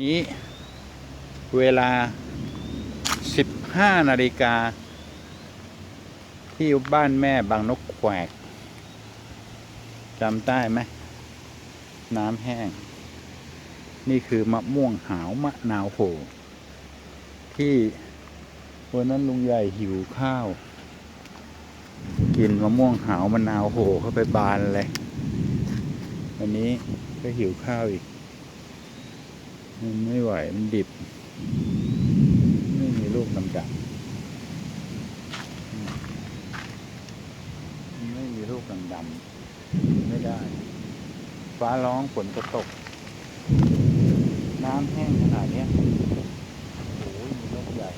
นี้เวลา 15 นาฬิกา ที่บ้านแม่บางนกแขวกจำได้ไหม น้ำแห้ง นี่คือมะม่วงหาวมะนาวโห ที่วันนั้นลุงใหญ่หิวข้าว กินมะม่วงหาวมะนาวโหเข้าไปบานเลย วันนี้ก็หิวข้าวอีก มันไม่ไหว มันดิบ ไม่มีลูกดำดำไม่มีลูกดำดำไม่ได้ ฟ้าร้องฝนก็ตก น้ำแห้งขนาดนี้โอ้ยมีนกใหญ่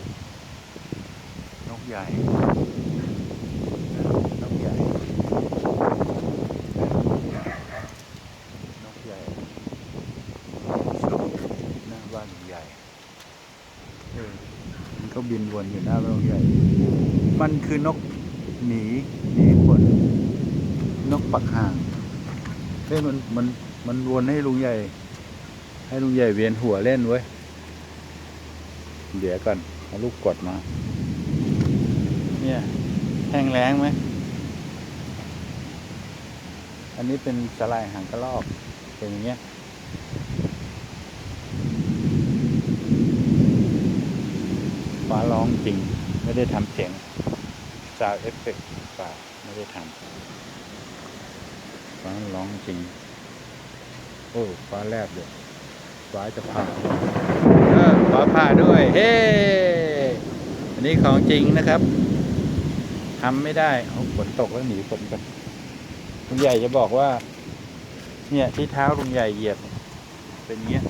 นกใหญ่ นกใหญ่ นกใหญ่ หน้าบ้านลุงใหญ่เออมันก็บินวนอยู่หน้าบ้านลุงใหญ่ มันคือนกหนีหนีคนนกปักห่างเฮ้ยมันมันมันวนให้ลุงใหญ่ ให้ลุงใหญ่เวียนหัวเล่นเว้ยเดี๋ยวก่อนเอาลูกกดมา เนี่ยแห้งแล้งไหมอันนี้เป็นสลายหางกระรอกเป็นอย่างเงี้ย ฟ้าร้ องจริง ไม่ได้ทำเสียงซาวเอฟเฟกต์เปล่าไม่ได้ทำฟ้าร้องจริง โอ้ฟ้าแลบเลยฟ้าจะผ่าเออฟ้าผ่าด้วย เฮ้อันนี้ของจริงนะครับทำไม่ได้เอาฝนตกแล้วหนีฝนกันลุงใหญ่จะบอกว่า เนี่ยที่เท้าลุงใหญ่เหยียบ เป็นเงี้ย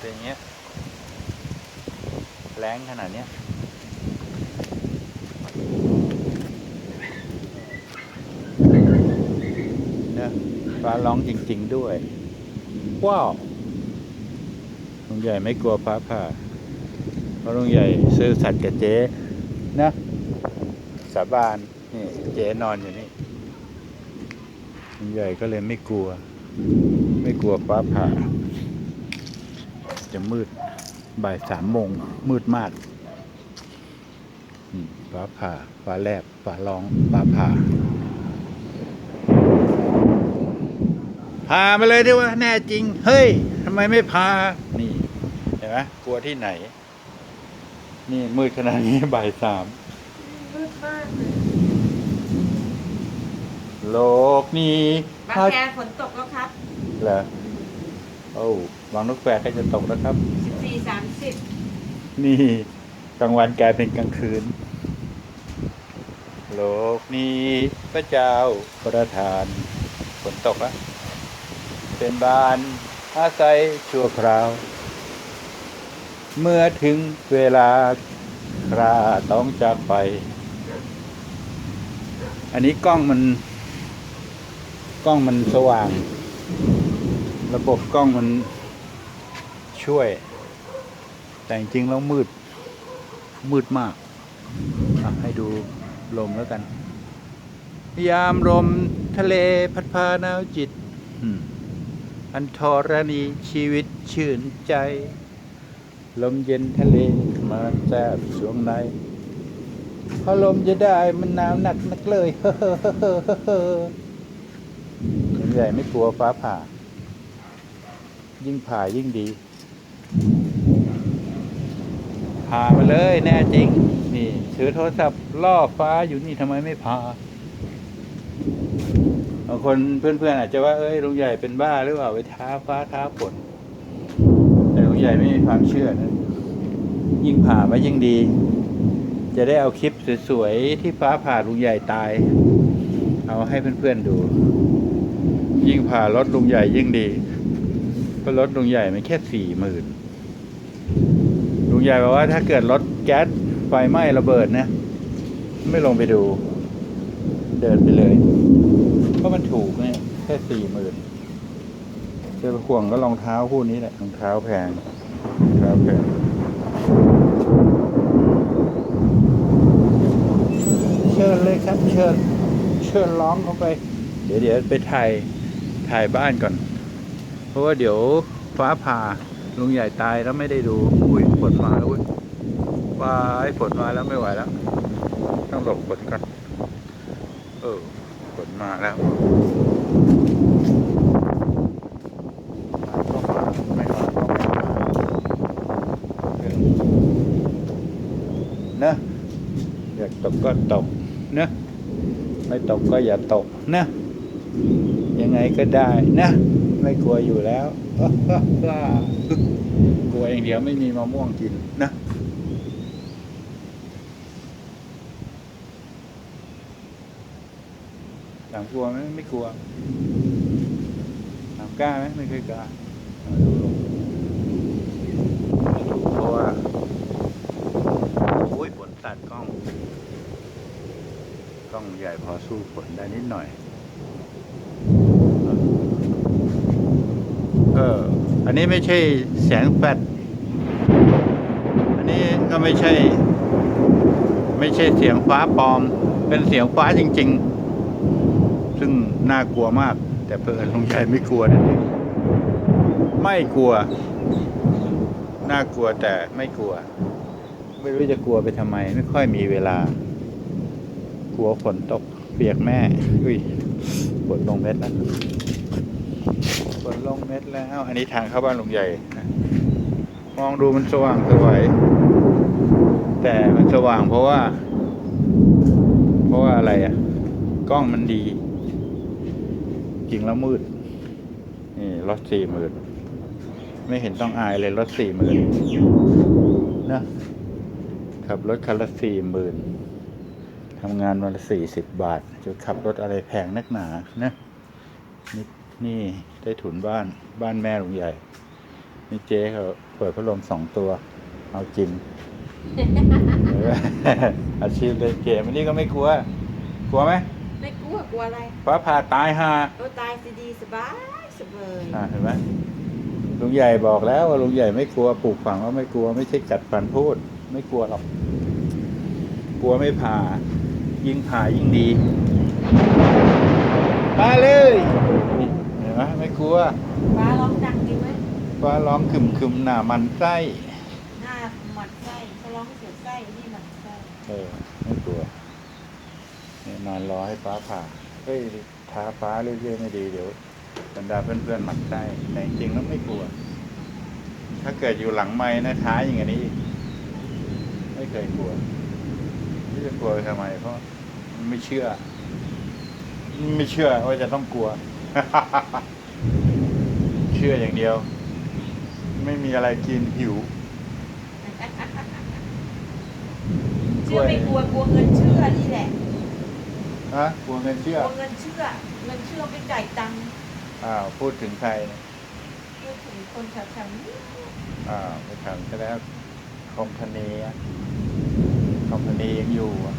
เป็นเงี้ย แรงขนาดเนี้ยเนี่ยฟ้าร้องจริง ๆ ด้วย ว้าวลุงใหญ่ไม่กลัวฟ้าผ่าเพราะลุงใหญ่ซื้อสัตว์กับเจ๊นะสาบานนี่เจ๊นอนอยู่นี่ลุงใหญ่ก็เลยไม่กลัว ไม่กลัวฟ้าผ่า จะมืด บ่ายสามโมงมืดมากอืมฟ้าผ่าฟ้าแลบฟ้าร้องฟ้าผ่าพามาเลยดิว่าแน่จริง เฮ้ยทำไมไม่พา นี่ เห็นไหมกลัวที่ไหน นี่มืดขนาดนี้บ่ายสามมืดมากเลยโลกนี้บางแคฝนตกแล้วครับเหรอโอ้วางนกแฝกก็จะตกแล้วครับ 14 30นี่กลางวันกลายเป็นกลางคืน โลกนี้พระเจ้าประทานฝนตกแล้วเป็นบ้านอาศัยชั่วคราว เมื่อถึงเวลาคราต้องจากไป อันนี้กล้องมัน กล้องมันสว่าง ระบบกล้องมันช่วย แต่จริงๆแล้วมืด มืดมาก ให้ดูลมแล้วกัน ยามลมทะเลพัดพาหนาวจิต อันทรณีชีวิตชื่นใจ ลมเย็นทะเลมาแทบสวงในพอลมจะได้มันหนาวหนักนักเลยเฮ้อเฮ้อเฮ้อเฮ้อเฮ้อส่วนใหญ่ไม่กลัวฟ้าผ่า ยิ่งผ่ายิ่งดี พามาเลยแน่จริง นี่ถือโทรศัพท์ล่อฟ้าอยู่นี่ทำไมไม่พาบางคนเพื่อนๆอาจจะว่าเอ้ยลุงใหญ่เป็นบ้าหรือเปล่าไปท้าฟ้าท้าฝนแต่ลุงใหญ่ไม่มีความเชื่อนะยิ่งผ่ามายิ่งดี จะได้เอาคลิปสวยๆที่ฟ้าผ่าลุงใหญ่ตาย เอาให้เพื่อนๆดู ยิ่งผ่ารถลุงใหญ่ยิ่งดีเพราะรถลุงใหญ่มันแค่สี่หมื่น งใหญ่บอกว่าถ้าเกิดรถแก๊สไฟไหม้ระเบิดนะ ไม่ลงไปดู เดินไปเลยเพราะมันถูกเนี่ยแค่สี่หมื่นจะไปห่วงก็รองเท้าคู่นี้แหละรองเท้าแพงรองเท้าแพงเชิญเลยครับ เชิญเชิญร้องเข้าไป เดี๋ยวเดี๋ยวไปถ่ายถ่ายบ้านก่อน เพราะว่าเดี๋ยวฟ้าผ่าลุงใหญ่ตายแล้วไม่ได้ดูอุ้ย ฝนมาแล้วอุ้ยว้ายฝนมาแล้วไม่ไหวแล้ว ต้องหลบฝนกัน เออฝนมาแล้วมาก็มาไม่มาก็มาเออเนะอยากตกก็ตกนะไม่ตกก็อย่าตกนะยังไงก็ได้นะ ไม่กลัวอยู่แล้วกลัวอย่างเดียวไม่มีมะม่วงกินนะถามกลัวไหมไม่กลัวถามกล้าไหมไม่เคยกล้าดูลงไม่กเพราะว่าโอ้ยฝนตัดกล้อง กล้องใหญ่พอสู้ฝนได้นิดหน่อย เอออันนี้ไม่ใช่แสงแฟลชอันนี้ก็ไม่ใช่ ไม่ใช่เสียงฟ้าปลอม เป็นเสียงฟ้าจริง ๆ ซึ่งน่ากลัวมาก แต่เพื่อนลุงชัยไม่กลัวนั่นเองไม่กลัว น่ากลัวแต่ไม่กลัว ไม่รู้จะกลัวไปทำไม ไม่ค่อยมีเวลา กลัวฝนตกเปียกแม่ อุ้ยฝนลงเม็ดแล้ว ฝนลงเม็ดแล้ว อันนี้ทางเข้าบ้านลุงใหญ่นะมองดูมันสว่างสวย แต่มันสว่างเพราะว่า เพราะว่าอะไรอะ กล้องมันดี จริงแล้วมืด นี่รถสี่หมื่นไม่เห็นต้องอายเลยรถสี่หมื่นนะขับรถคันละสี่หมื่นทำงานวันละสี่สิบบาท จะขับรถอะไรแพงนักหนานะนี่ นี่ได้ถุนบ้านบ้านแม่ลุงใหญ่ นี่เจ๊เขาเปิดพัดลมสองตัว เอาจริงเอออาชีพเลยเก๋มันนี่ก็ไม่กลัว กลัวไหมไม่กลัวกลัวอะไรฟ้าผ่าตายห่าโอ้ตายสิดีสบายสบายอ่าเห็นไหมลุงใหญ่บอกแล้วว่าลุงใหญ่ไม่กลัวปลูกฝังว่าไม่กลัวไม่ใช่กัดฟันพูด ไม่กลัวหรอก กลัวไม่ผ่า ยิ่งผ่ายิ่งดี มาเลยนี่เห็น ไหมไม่กลัวฟ้าร้องดังดีไหมฟ้าร้องคึมคึมๆหน้ามันไส้หน้าหมัดไส้เขาร้องเสียไส้นี่หมัดไส้เออไม่กลัวเนี่ยนอนรอให้ฟ้าผ่าเฮ้ยท้าฟ้าเรื่อยๆไม่ดีเดี๋ยวบรรดาเพื่อนๆหมันไส้แต่จริงๆแล้วไม่กลัว ถ้าเกิดอยู่หลังไม้นะท้าอย่างนี้อีกไม่เคยกลัวไม่จะกลัวไปทำไมเพราะมันไม่เชื่อ ไม่เชื่อว่าจะต้องกลัวเชื่ออย่างเดียว ไม่มีอะไรกินหิวเชื่อไม่กลัวกลัวเงินเชื่อนี่แหละฮะกลัวเงินกเชื่อลัวเงินเชื่อเงินเชื่อไม่จ่ายตังค์อ้าวพูดถึงใครเนี่ยพูดถึงคนแถวๆนี้อ้าวไปถามซะแล้วคอมพานีอะคอมพานียังอยู่อะ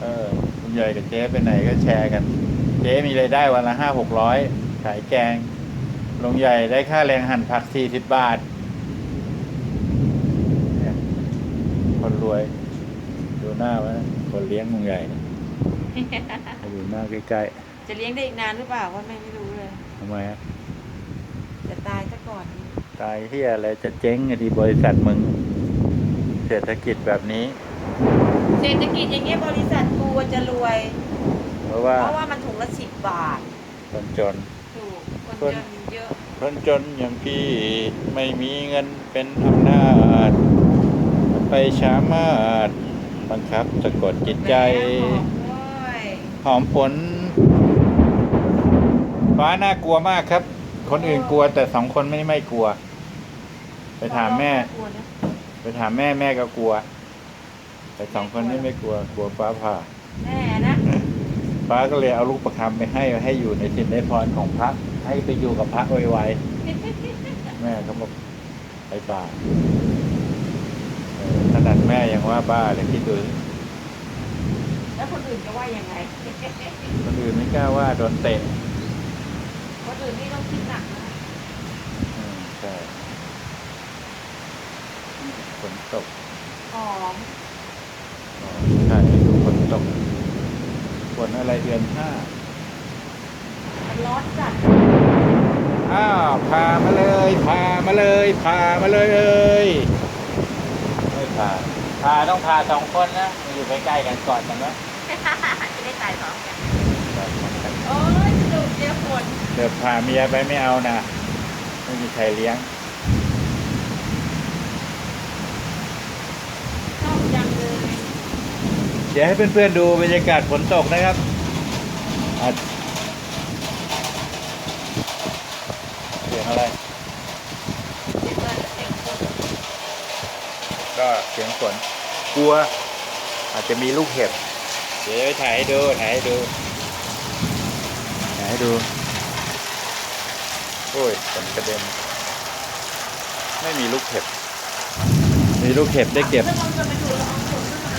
เออคุณใหญ่กับเจ๊ไปไหนก็แชร์กัน เจ๊มีรายได้วันละห้าหกร้อยขายแกง ลุงใหญ่ได้ค่าแรงหั่นผักสี่สิบบาทเนี่ยคนรวย ดูหน้าไว้นะคนเลี้ยงลุงใหญ่เนี่ยให้ดูหน้าใกล้จะเลี้ยงได้อีกนานหรือเปล่าว่าแม่ไม่รู้เลย ๆทำไมฮะจะตายซะก่อนตายที่อะไรจะเจ๊งอะดีบริษัทมึง เศรษฐกิจแบบนี้ เศรษฐกิจอย่างเงี้ยบริษัทกูจะรวย เพราะว่าเพราะว่ามันถุงละสิบบาท คนจนถูก คนคนจนเยอะคนจนอย่างพี่ไม่มีเงินเป็นอำนาจ ไปสามารถบังคับสะกดจิตใจแม่บอกด้วยหอมผลฟ้าน่ากลัวมากครับ คนอื่นกลัวแต่สองคนไม่ไม่กลัว ไปถามแม่กลัวนะไปถามแม่แม่ก็กลัว แต่สองคนนี้ไม่กลัวกลัวฟ้าผ่าแม่นะฟ้าก็เลยเอาลูกประคำไปให้ให้อยู่ในสินในพรของพระ ให้ไปอยู่กับพระไวๆแม่เขาบอกไปป่าเออขนาดแม่ยังว่าบ้าเลยคิดดูสิแล้วคนอื่นจะว่ายังไง คนอื่นไม่กล้าว่าโดนเตะ คนอื่นนี่ต้องคิดหนักนะอืมใช่ฝนตกหอมอ๋อใช่ดูฝนตกฝนอะไรเดือนห้ามันร้อนจัด อ้าวพามาเลยพามาเลยพามาเลยเอ้ยไม่พาพาต้องพาสองคนนะมาอยู่ใกล้ๆกันก่อนกันนะจะได้ตายพร้อมกันโอ้ยสนุกเดียวฝนเดี๋ยวพาเมียไปไม่เอานะไม่มีใครเลี้ยงชอบจังเลยเดี๋ยวให้เพื่อนๆดูบรรยากาศฝนตกนะครับอะเสียงอะไร เด็กเลยเด็กฝน ก็เสียงฝนก ลัว อาจจะมีลูกเห็บ เดี๋ยวไปถ่ายให้ดู ถ่ายให้ดู ถ่ายให้ดู โอ้ยฝนกระเด็น ไม่มีลูกเห็บ มีลูกเห็บได้เก็บถ้ามันจะไปดูแล้วมันฝนขึ้นมา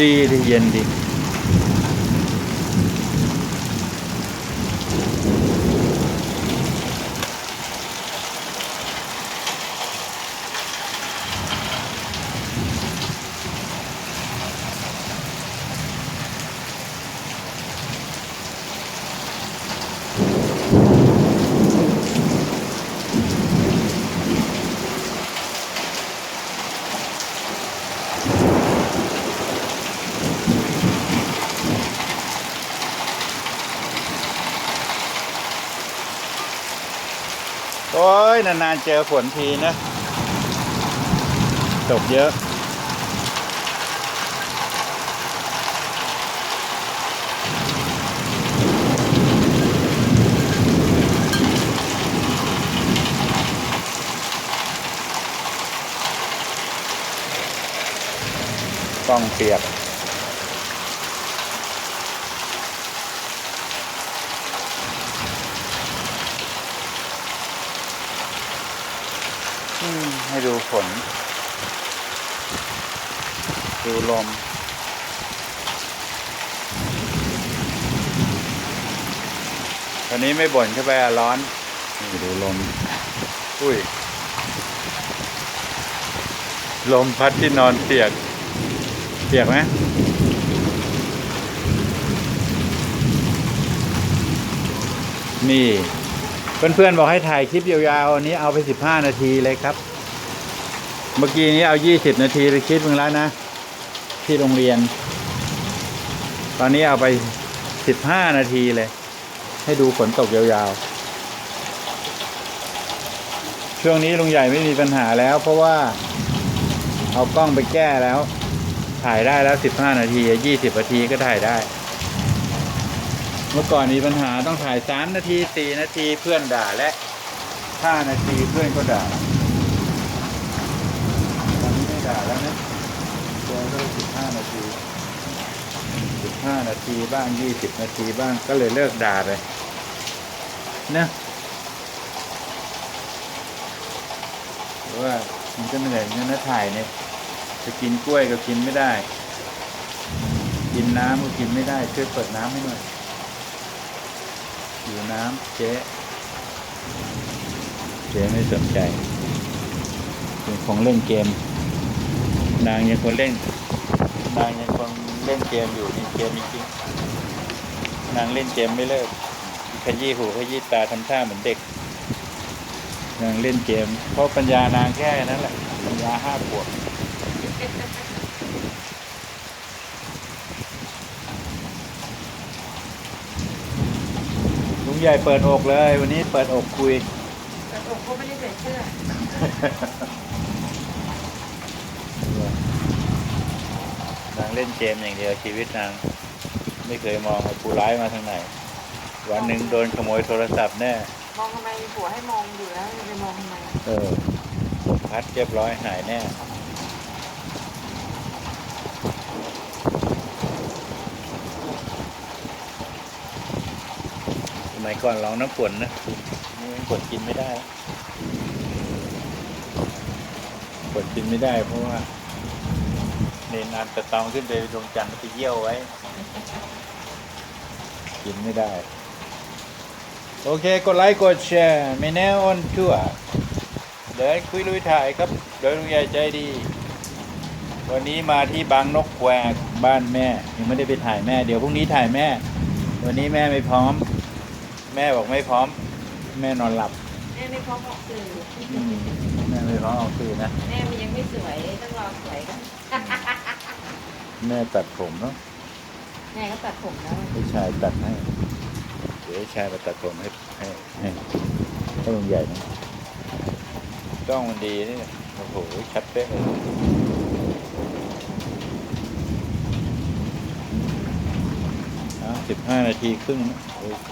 ดีดีเย็นดี นานๆเจอฝนทีนะ ตกเยอะ ต้องเปียก อืมให้ดู ฝน ดูลม ตอนนี้ไม่บ่นใช่ไหมร้อนนี่ดูลม อุ้ย ลมพัดที่นอนเปียก เปียกไหมนี่ เพื่อนๆ บอกให้ถ่ายคลิปยาวๆ อันนี้เอาไปสิบห้านาทีเลยครับ เมื่อกี้นี้เอายี่สิบนาทีไปคลิปมึงแล้วนะ ที่โรงเรียน ตอนนี้เอาไปสิบห้านาทีเลย ให้ดูฝนตกยาวๆ ช่วงนี้ลุงใหญ่ไม่มีปัญหาแล้ว เพราะว่า เอากล้องไปแก้แล้ว ถ่ายได้แล้วสิบห้านาทียี่สิบนาทีก็ถ่ายได้ เมื่อก่อนมีปัญหาต้องถ่ายสามนาทีสี่นาทีเพื่อนด่าและห้านาทีเพื่อนก็ด่าาแล้วนะเจอก็สิบห้านาทีสิบห้านาทีบ้างยี่สิบนาทีบ้างก็เลยเลิกด่าไปนะเพราะว่ามันก็เหนื่อยเงินนะถ่ายเนี่ยจะกินกล้วยก็กินไม่ได้ กินน้ำก็กินไม่ได้ช่วยเปิดน้ำให้หน่อยอยู่น้ำเจ๊เจ๊ไม่สนใจยังคงเล่นเกม นางยังคงเล่น นางยังคงเล่นเกมอยู่นี่เกมจริงๆนางเล่นเกมไม่เลิกขยี้หูขยี้ตาทำท่าเหมือนเด็ก นางเล่นเกม เพราะปัญญานางแค่นั้นแหละ ปัญญาห้าขวบลุงใหญ่เปิดอกเลย วันนี้เปิดอกคุยแต่อกเขาไม่ได้ใส่เสื้อ นางเล่นเกมอย่างเดียวชีวิตนาง ไม่เคยมองว่าผู้ร้ายมาทางไหน วันหนึ่งโดนขโมยโทรศัพท์แน่ มองทำไมผัวให้มองอยู่แล้วจะไปมองทำไมเออพัดเรียบร้อยหายแน่สมัยก่อนลองน้ำฝนนะนี่มันฝนกินไม่ได้ ฝนกินไม่ได้ เพราะว่าเนนานตะตองขึ้นไปดวงจันทร์ไปเยี่ยวไว้ กินไม่ได้ โอเค กดไลค์กดแชร์ไม่แน่ออนทั่วเดินคุยลุยถ่ายครับ โดยลุงใหญ่ใจดี วันนี้มาที่บางนกแควบ้านแม่ ยังไม่ได้ไปถ่ายแม่ เดี๋ยวพรุ่งนี้ถ่ายแม่ วันนี้แม่ไม่พร้อม แม่บอกไม่พร้อม แม่นอนหลับ ม่ม่ไม่พร้อมออกสื่ออืมแม่ไม่ร้องเอาคืนนะ แม่มันยังไม่สวยต้องรอสวยกันแม่ตัดผมเนาะแม่ก็ตัดผมแล้วพี่ชายตัดให้ เดี๋ยวพี่ชายมาตัดผมให้ให้ให้ให้ลุงใหญ่นะกล้องมันดีนี่โอ้โหชัดเป๊ะเลยสิบห้านาทีครึ่งนะโอเค